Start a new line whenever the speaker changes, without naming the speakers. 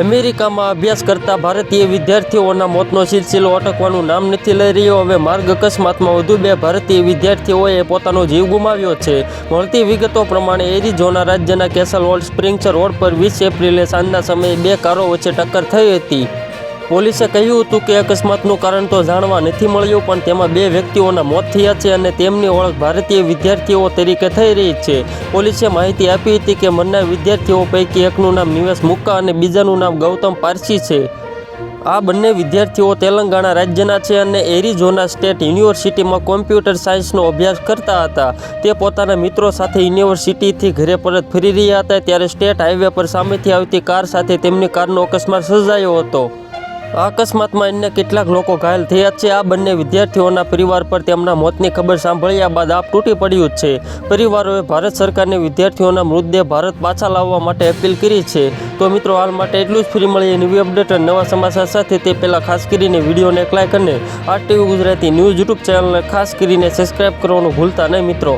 અમેરિકામાં અભ્યાસ કરતા ભારતીય વિદ્યાર્થીઓના મોતનો સિલસિલો અટકવાનું નામ નથી લઈ રહ્યો. હવે માર્ગ અકસ્માતમાં વધુ બે ભારતીય વિદ્યાર્થીઓએ પોતાનો જીવ ગુમાવ્યો છે. મળતી વિગતો પ્રમાણે એરિઝોના રાજ્યના કેસલ ઓલ્ડ સ્પ્રિંગ્સ રોડ પર વીસ એપ્રિલે સાંજના સમયે બે કારો વચ્ચે ટક્કર થઈ હતી. પોલીસે કહ્યું હતું કે અકસ્માતનું કારણ તો જાણવા નથી મળ્યું, પણ તેમાં બે વ્યક્તિઓના મોત થયા છે અને તેમની ઓળખ ભારતીય વિદ્યાર્થીઓ તરીકે થઈ રહી છે. પોલીસે માહિતી આપી હતી કે મરનાર વિદ્યાર્થીઓ પૈકી એકનું નામ નિવેશ મુક્કા અને બીજાનું નામ ગૌતમ પારસી છે. આ બંને વિદ્યાર્થીઓ તેલંગાણા રાજ્યના છે અને એરિઝોના સ્ટેટ યુનિવર્સિટીમાં કોમ્પ્યુટર સાયન્સનો અભ્યાસ કરતા હતા. તે પોતાના મિત્રો સાથે યુનિવર્સિટીથી ઘરે પરત ફરી રહ્યા હતા, ત્યારે સ્ટેટ હાઈવે પર સામેથી આવતી કાર સાથે તેમની કારનો અકસ્માત સર્જાયો હતો. અકસ્માતમાં અન્ય કેટલાક લોકો ઘાયલ થયા છે. આ બંને વિદ્યાર્થીઓના પરિવાર પર તેમના મોતની ખબર સાંભળ્યા બાદ આપ તૂટી પડ્યું છે. પરિવારોએ ભારત સરકારને વિદ્યાર્થીઓના મૃતદેહ ભારત પાછા લાવવા માટે અપીલ કરી છે. તો મિત્રો, હાલ માટે એટલું જ. ફ્રી મળીએ નવી અપડેટ અને નવા સમાચાર સાથે. તે પહેલાં ખાસ કરીને વિડીયોને એક લાઇક અને આ ટીવી ગુજરાતી ન્યૂઝ યુટ્યુબ ચેનલને ખાસ કરીને સબસ્ક્રાઈબ કરવાનું ભૂલતા નહીં મિત્રો.